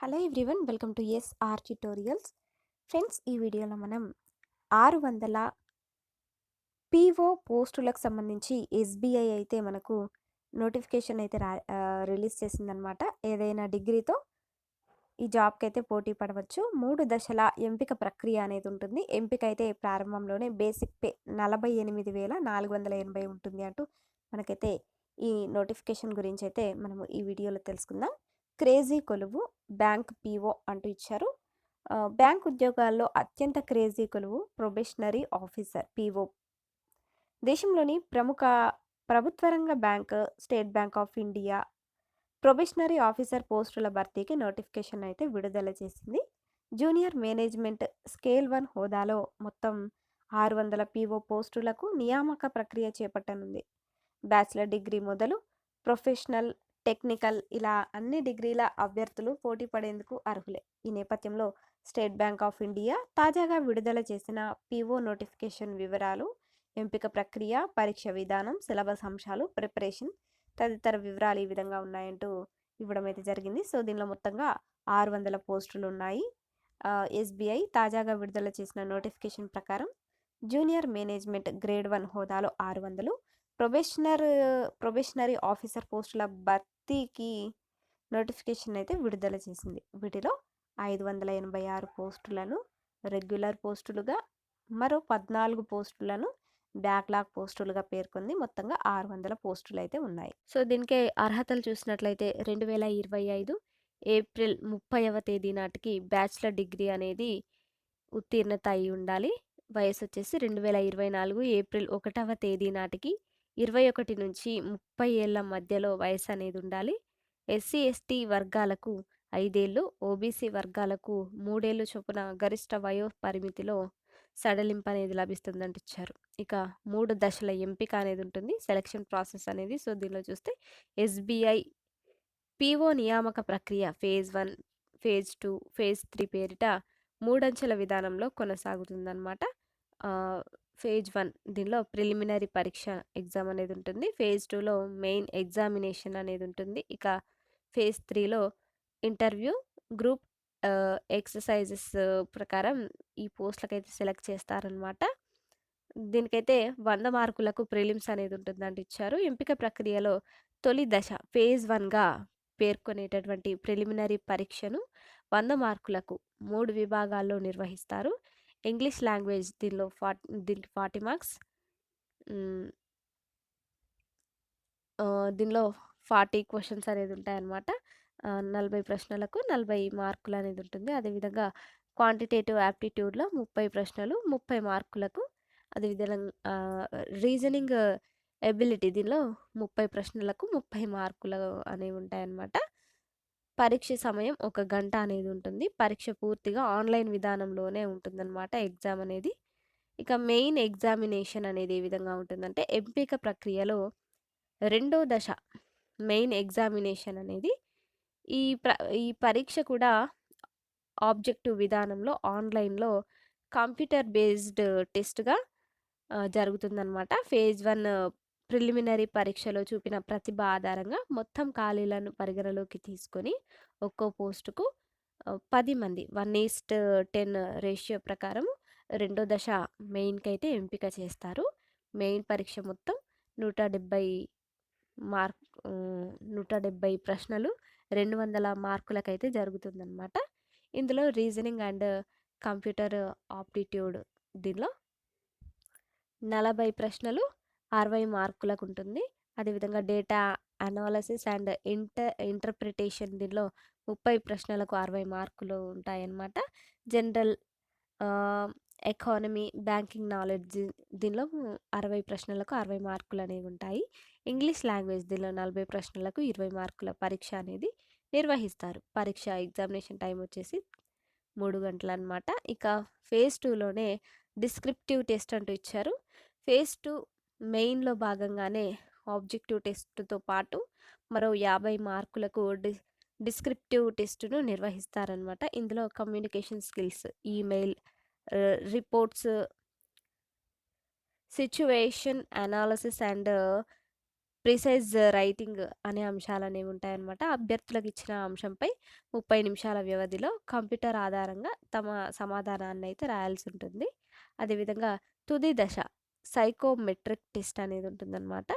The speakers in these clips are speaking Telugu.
Hello everyone welcome to S R tutorials. Friends ఈ వీడియోలో మనం ఆరు వందల పీఓ పోస్టులకు సంబంధించి ఎస్బీఐ అయితే మనకు నోటిఫికేషన్ అయితే రా రిలీజ్ చేసిందనమాట ఏదైనా డిగ్రీతో ఈ జాబ్కి అయితే పోటీ పడవచ్చు. మూడు దశల ఎంపిక ప్రక్రియ అనేది ఉంటుంది. ఎంపిక అయితే ప్రారంభంలోనే బేసిక్ పే నలభై ఎనిమిది వేల నాలుగు వందల ఎనభై ఉంటుంది అంటూ మనకైతే ఈ నోటిఫికేషన్ గురించి అయితే మనము ఈ వీడియోలో తెలుసుకుందాం. క్రేజీ కొలువు బ్యాంక్ పీఓ అంటూ ఇచ్చారు. బ్యాంక్ ఉద్యోగాల్లో అత్యంత క్రేజీ కొలువు ప్రొబేషనరీ ఆఫీసర్ పీఓ. దేశంలోని ప్రముఖ ప్రభుత్వ రంగ bank state bank of India probationary officer పోస్టుల భర్తీకి నోటిఫికేషన్ అయితే విడుదల చేసింది. జూనియర్ మేనేజ్మెంట్ స్కేల్ వన్ హోదాలో మొత్తం ఆరు వందల పీఓ పోస్టులకు నియామక ప్రక్రియ చేపట్టనుంది. బ్యాచిలర్ డిగ్రీ మొదలు ప్రొఫెషనల్ టెక్నికల్ ఇలా అన్ని డిగ్రీల అభ్యర్థులు పోటీ పడేందుకు అర్హులే. ఈ నేపథ్యంలో స్టేట్ బ్యాంక్ ఆఫ్ ఇండియా తాజాగా విడుదల చేసిన పీఓ నోటిఫికేషన్ వివరాలు ఎంపిక ప్రక్రియ పరీక్ష విధానం సిలబస్ అంశాలు ప్రిపరేషన్ తదితర వివరాలు ఈ విధంగా ఉన్నాయంటూ ఇవ్వడం అయితే జరిగింది. సో దీనిలో మొత్తంగా ఆరు వందల పోస్టులు ఉన్నాయి. ఎస్బీఐ తాజాగా విడుదల చేసిన నోటిఫికేషన్ ప్రకారం జూనియర్ మేనేజ్మెంట్ గ్రేడ్ వన్ హోదాలో ఆరు వందలు ప్రొబేషనర్ ప్రొబేషనరీ ఆఫీసర్ పోస్టుల భర్తీకి నోటిఫికేషన్ అయితే విడుదల చేసింది. వీటిలో ఐదు వందల ఎనభై ఆరు పోస్టులను రెగ్యులర్ పోస్టులుగా మరో పద్నాలుగు పోస్టులను బ్యాక్లాగ్ పోస్టులుగా పేర్కొంది. మొత్తంగా ఆరు వందల పోస్టులు అయితే ఉన్నాయి. సో దీనికి అర్హతలు చూసినట్లయితే రెండు వేల ఇరవై ఐదు ఏప్రిల్ ముప్పైవ తేదీ నాటికి బ్యాచిలర్ డిగ్రీ అనేది ఉత్తీర్ణత అయి ఉండాలి. వయసు వచ్చేసి రెండు వేల ఇరవై నాలుగు ఏప్రిల్ ఒకటవ తేదీ నాటికి ఇరవై ఒకటి నుంచి ముప్పై ఏళ్ళ మధ్యలో వయసు అనేది ఉండాలి ఎస్సీ ఎస్టీ వర్గాలకు ఐదేళ్ళు ఓబీసీ వర్గాలకు మూడేళ్ళు చొప్పున గరిష్ట వయో పరిమితిలో సడలింపు అనేది లభిస్తుందంటే ఇచ్చారు ఇక మూడు దశల ఎంపిక అనేది ఉంటుంది సెలక్షన్ ప్రాసెస్ అనేది సో దీనిలో చూస్తే ఎస్బీఐ పీఓ నియామక ప్రక్రియ phase one phase two phase three పేరిట మూడంచెల విధానంలో కొనసాగుతుందన్నమాట. ఫేజ్ వన్ దీనిలో ప్రిలిమినరీ పరీక్ష ఎగ్జామ్ అనేది ఉంటుంది. ఫేజ్ టూలో మెయిన్ ఎగ్జామినేషన్ అనేది ఉంటుంది. ఇక ఫేజ్ త్రీలో ఇంటర్వ్యూ గ్రూప్ ఎక్సర్సైజెస్ ప్రకారం ఈ పోస్టులకైతే సెలెక్ట్ చేస్తారనమాట. దీనికైతే వంద మార్కులకు ప్రిలిమ్స్ అనేది ఉంటుందంటే ఇచ్చారు. ఎంపిక ప్రక్రియలో తొలి దశ ఫేజ్ వన్గా పేర్కొనేటటువంటి ప్రిలిమినరీ పరీక్షను వంద మార్కులకు మూడు విభాగాల్లో నిర్వహిస్తారు. ఇంగ్లీష్ లాంగ్వేజ్ దీనిలో ఫార్టీ దీనికి ఫార్టీ మార్క్స్. దీనిలో ఫార్టీ క్వశ్చన్స్ అనేది ఉంటాయన్నమాట. నలభై ప్రశ్నలకు నలభై మార్కులు అనేది ఉంటుంది. అదేవిధంగా క్వాంటిటేటివ్ యాప్టిట్యూడ్లో ముప్పై ప్రశ్నలు ముప్పై మార్కులకు అదేవిధంగా రీజనింగ్ ఎబిలిటీ దీనిలో ముప్పై ప్రశ్నలకు ముప్పై మార్కులు అనేవి ఉంటాయన్నమాట. పరీక్ష సమయం ఒక గంట అనేది ఉంటుంది. పరీక్ష పూర్తిగా ఆన్లైన్ విధానంలోనే ఉంటుందన్నమాట ఎగ్జామ్ అనేది. ఇక మెయిన్ ఎగ్జామినేషన్ అనేది ఏ విధంగా ఉంటుందంటే ఎంపిక ప్రక్రియలో రెండో దశ మెయిన్ ఎగ్జామినేషన్ అనేది. ఈ ప్ర ఈ పరీక్ష కూడా ఆబ్జెక్టివ్ విధానంలో ఆన్లైన్లో కంప్యూటర్ బేస్డ్ టెస్ట్గా జరుగుతుందన్నమాట. ఫేజ్ వన్ ప్రిలిమినరీ పరీక్షలో చూపిన ప్రతిభ ఆధారంగా మొత్తం ఖాళీలను పరిగణలోకి తీసుకొని ఒక్కో పోస్టుకు పది మంది. వన్ ఈస్ట్ టెన్ రేషియో ప్రకారం రెండో దశ మెయిన్కి అయితే ఎంపిక చేస్తారు. మెయిన్ పరీక్ష మొత్తం నూట డెబ్బై మార్క్ నూట డెబ్బై ప్రశ్నలు రెండు వందల మార్కులకైతే జరుగుతుందన్నమాట. ఇందులో రీజనింగ్ అండ్ కంప్యూటర్ ఆప్టిట్యూడ్ దీనిలో నలభై ప్రశ్నలు అరవై మార్కులకు ఉంటుంది అదేవిధంగా data analysis and inter interpretation దీనిలో ముప్పై ప్రశ్నలకు అరవై మార్కులు ఉంటాయన్నమాట. జనరల్ ఎకానమీ బ్యాంకింగ్ నాలెడ్జ్ దీనిలో అరవై ప్రశ్నలకు అరవై మార్కులు అనేవి ఉంటాయి. ఇంగ్లీష్ లాంగ్వేజ్ దీనిలో నలభై ప్రశ్నలకు ఇరవై మార్కుల పరీక్ష అనేది నిర్వహిస్తారు. పరీక్ష ఎగ్జామినేషన్ టైం వచ్చేసి మూడు గంటలు అనమాట ఇక ఫేజ్ టూలోనే డిస్క్రిప్టివ్ టెస్ట్ అంటూ ఇచ్చారు. ఫేజ్ టూ మెయిన్లో భాగంగానే ఆబ్జెక్టివ్ టెస్ట్తో పాటు మరో యాభై మార్కులకు డి డిస్క్రిప్టివ్ టెస్టును నిర్వహిస్తారనమాట ఇందులో communication skills email reports situation analysis and precise writing అనే అంశాలనేవి ఉంటాయన్నమాట. అభ్యర్థులకు ఇచ్చిన అంశంపై ముప్పై నిమిషాల వ్యవధిలో కంప్యూటర్ ఆధారంగా తమ సమాధానాన్ని అయితే రాయాల్సి ఉంటుంది. అదేవిధంగా తుది దశ సైకోమెట్రిక్ టెస్ట్ అనేది ఉంటుందన్నమాట.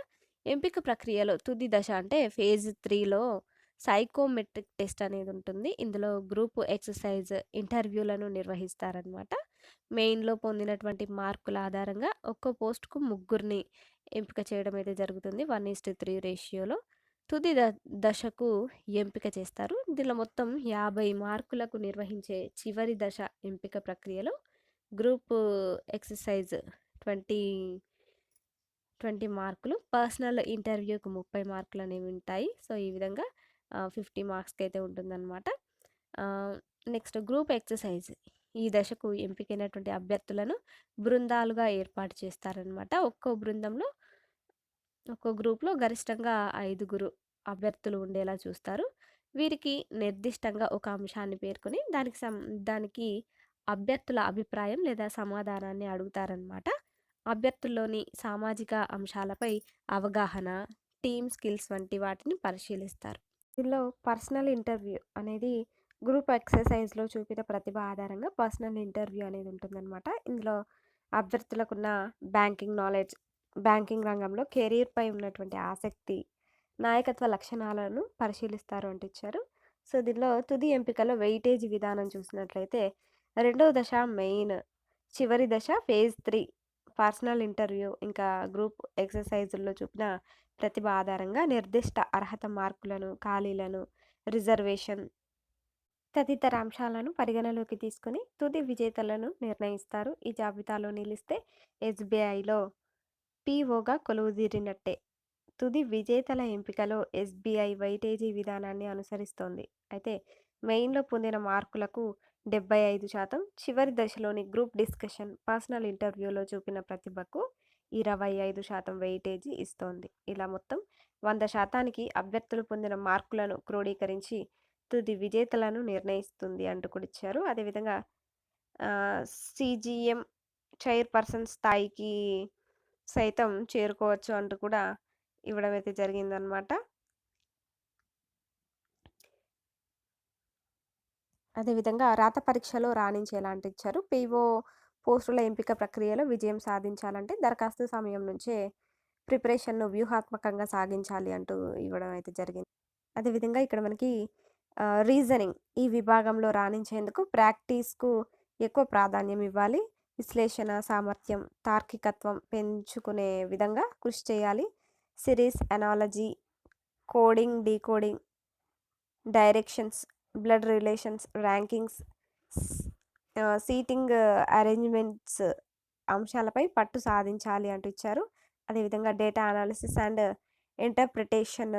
ఎంపిక ప్రక్రియలో తుది దశ అంటే ఫేజ్ త్రీలో సైకోమెట్రిక్ టెస్ట్ అనేది ఉంటుంది. ఇందులో గ్రూప్ ఎక్సర్సైజ్ ఇంటర్వ్యూలను నిర్వహిస్తారనమాట మెయిన్లో పొందినటువంటి మార్కుల ఆధారంగా ఒక్కో పోస్ట్కు ముగ్గురిని ఎంపిక చేయడం అయితే జరుగుతుంది. వన్ ఈస్ట్ త్రీ రేషియోలో. తుది ద దశకు ఎంపిక చేస్తారు. దీనిలో మొత్తం యాభై మార్కులకు నిర్వహించే చివరి దశ ఎంపిక ప్రక్రియలో గ్రూప్ ఎక్సర్సైజ్ ట్వంటీ ట్వంటీ మార్కులు. పర్సనల్ ఇంటర్వ్యూకి ముప్పై మార్కులు అనేవి ఉంటాయి. సో ఈ విధంగా ఫిఫ్టీ మార్క్స్కి అయితే ఉంటుందన్నమాట నెక్స్ట్ గ్రూప్ ఎక్సర్సైజ్. ఈ దశకు ఎంపికైనటువంటి అభ్యర్థులను బృందాలుగా ఏర్పాటు చేస్తారనమాట ఒక్కో బృందంలో ఒక్కో గ్రూప్లో గరిష్టంగా ఐదుగురు అభ్యర్థులు ఉండేలా చూస్తారు. వీరికి నిర్దిష్టంగా ఒక అంశాన్ని పేర్కొని దానికి సం దానికి అభ్యర్థుల అభిప్రాయం లేదా సమాధానాన్ని అడుగుతారనమాట అభ్యర్థుల్లోని సామాజిక అంశాలపై అవగాహన టీమ్ స్కిల్స్ వంటి వాటిని పరిశీలిస్తారు. దీనిలో పర్సనల్ ఇంటర్వ్యూ అనేది గ్రూప్ ఎక్సర్సైజ్లో చూపిన ప్రతిభ ఆధారంగా పర్సనల్ ఇంటర్వ్యూ అనేది ఉంటుందన్నమాట. ఇందులో అభ్యర్థులకున్న బ్యాంకింగ్ నాలెడ్జ్ బ్యాంకింగ్ రంగంలో కెరీర్పై ఉన్నటువంటి ఆసక్తి నాయకత్వ లక్షణాలను పరిశీలిస్తారు అంటూ ఇచ్చారు. సో దీనిలో తుది ఎంపికలో వెయిటేజ్ విధానం చూసినట్లయితే రెండవ దశ మెయిన్ చివరి దశ ఫేజ్ త్రీ పర్సనల్ ఇంటర్వ్యూ ఇంకా గ్రూప్ ఎక్సర్సైజుల్లో చూపిన ప్రతిభ ఆధారంగా నిర్దిష్ట అర్హత మార్కులను ఖాళీలను రిజర్వేషన్ తదితర అంశాలను పరిగణలోకి తీసుకుని తుది విజేతలను నిర్ణయిస్తారు. ఈ జాబితాలో నిలిస్తే ఎస్బీఐలో పీఓగా కొలువుదీరినట్టే. తుది విజేతల ఎంపికలో ఎస్బీఐ వైటేజీ విధానాన్ని అనుసరిస్తోంది. అయితే మెయిన్లో పొందిన మార్కులకు డెబ్బై ఐదు శాతం. చివరి దశలోని గ్రూప్ డిస్కషన్ పర్సనల్ ఇంటర్వ్యూలో చూపిన ప్రతిభకు ఇరవై ఐదు శాతం వెయిటేజీ ఇస్తోంది. ఇలా మొత్తం వంద శాతానికి అభ్యర్థులు పొందిన మార్కులను క్రోడీకరించి తుది విజేతలను నిర్ణయిస్తుంది అంటూ కూడా ఇచ్చారు. అదేవిధంగా సిజిఎం చైర్పర్సన్ స్థాయికి సైతం చేరుకోవచ్చు అంటూ కూడా ఇవ్వడం అయితే జరిగిందనమాట అదేవిధంగా రాత పరీక్షలో రాణించేలాంటి ఇచ్చారు. పీఓ పోస్టుల ఎంపిక ప్రక్రియలో విజయం సాధించాలంటే దరఖాస్తు సమయం నుంచే ప్రిపరేషన్ను వ్యూహాత్మకంగా సాగించాలి అంటూ ఇవ్వడం అయితే జరిగింది. అదేవిధంగా ఇక్కడ మనకి రీజనింగ్ ఈ విభాగంలో రాణించేందుకు ప్రాక్టీస్కు ఎక్కువ ప్రాధాన్యం ఇవ్వాలి. విశ్లేషణ సామర్థ్యం తార్కికత్వం పెంచుకునే విధంగా కృషి చేయాలి. Series analogy coding decoding directions blood relations rankings seating arrangements అంశాలపై పట్టు సాధించాలి అంటూ ఇచ్చారు. అదేవిధంగా డేటా అనాలిసిస్ అండ్ ఇంటర్ప్రిటేషన్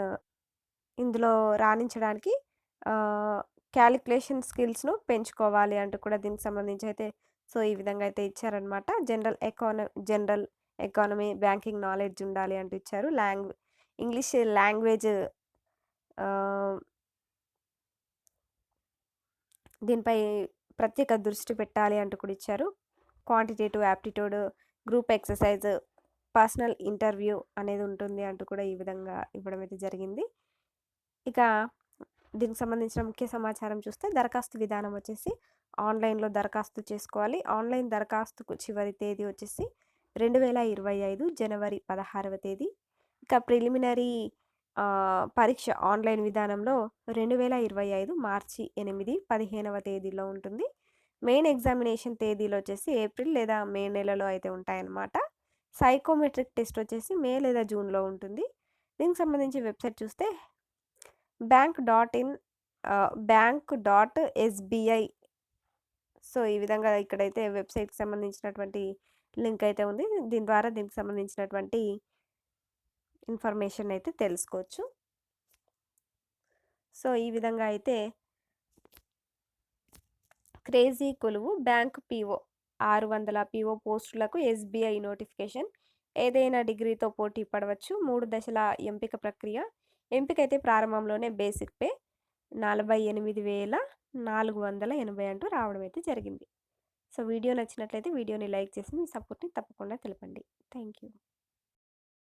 ఇందులో రాణించడానికి క్యాలిక్యులేషన్ స్కిల్స్ను పెంచుకోవాలి అంటూ కూడా దీనికి సంబంధించి అయితే సో ఈ విధంగా అయితే ఇచ్చారనమాట జనరల్ ఎకాన జనరల్ ఎకానమీ బ్యాంకింగ్ నాలెడ్జ్ ఉండాలి అంటూ ఇచ్చారు. లాంగ్వే ఇంగ్లీష్ లాంగ్వేజ్ దీనిపై ప్రత్యేక దృష్టి పెట్టాలి అంటూ కూడా ఇచ్చారు. Quantitative aptitude group exercise personal interview అనేది ఉంటుంది అంటూ కూడా ఈ విధంగా ఇవ్వడం అయితే జరిగింది. ఇక దీనికి సంబంధించిన ముఖ్య సమాచారం చూస్తే దరఖాస్తు విధానం వచ్చేసి ఆన్లైన్లో దరఖాస్తు చేసుకోవాలి. ఆన్లైన్ దరఖాస్తుకు చివరి తేదీ వచ్చేసి రెండు వేల ఇరవై ఐదు జనవరి పదహారవ తేదీ. ఇక ప్రిలిమినరీ పరీక్ష ఆన్లైన్ విధానంలో రెండు వేల ఇరవై ఐదు మార్చి ఎనిమిది పదిహేనవ తేదీలో ఉంటుంది. మెయిన్ ఎగ్జామినేషన్ తేదీలు వచ్చేసి ఏప్రిల్ లేదా మే నెలలో అయితే ఉంటాయన్నమాట. సైకోమెట్రిక్ టెస్ట్ వచ్చేసి మే లేదా జూన్లో ఉంటుంది. దీనికి సంబంధించి వెబ్సైట్ చూస్తే bank dot in bank dot SBI. So ఈ విధంగా ఇక్కడైతే వెబ్సైట్కి సంబంధించినటువంటి లింక్ అయితే ఉంది. దీని ద్వారా దీనికి సంబంధించినటువంటి ఇన్ఫర్మేషన్ అయితే తెలుసుకోవచ్చు. సో ఈ విధంగా అయితే క్రేజీ కొలువు బ్యాంక్ పీఓ ఆరు వందల పీఓ పోస్టులకు ఎస్బీఐ నోటిఫికేషన్. ఏదైనా డిగ్రీతో పోటీ పడవచ్చు. మూడు దశల ఎంపిక ప్రక్రియ. ఎంపిక అయితే ప్రారంభంలోనే బేసిక్ పే. నలభై ఎనిమిది వేల నాలుగు వందల ఎనభై అంటూ రావడం అయితే జరిగింది. సో వీడియో నచ్చినట్లయితే వీడియోని లైక్ చేసి మీ సపోర్ట్ని తప్పకుండా తెలపండి. Thank you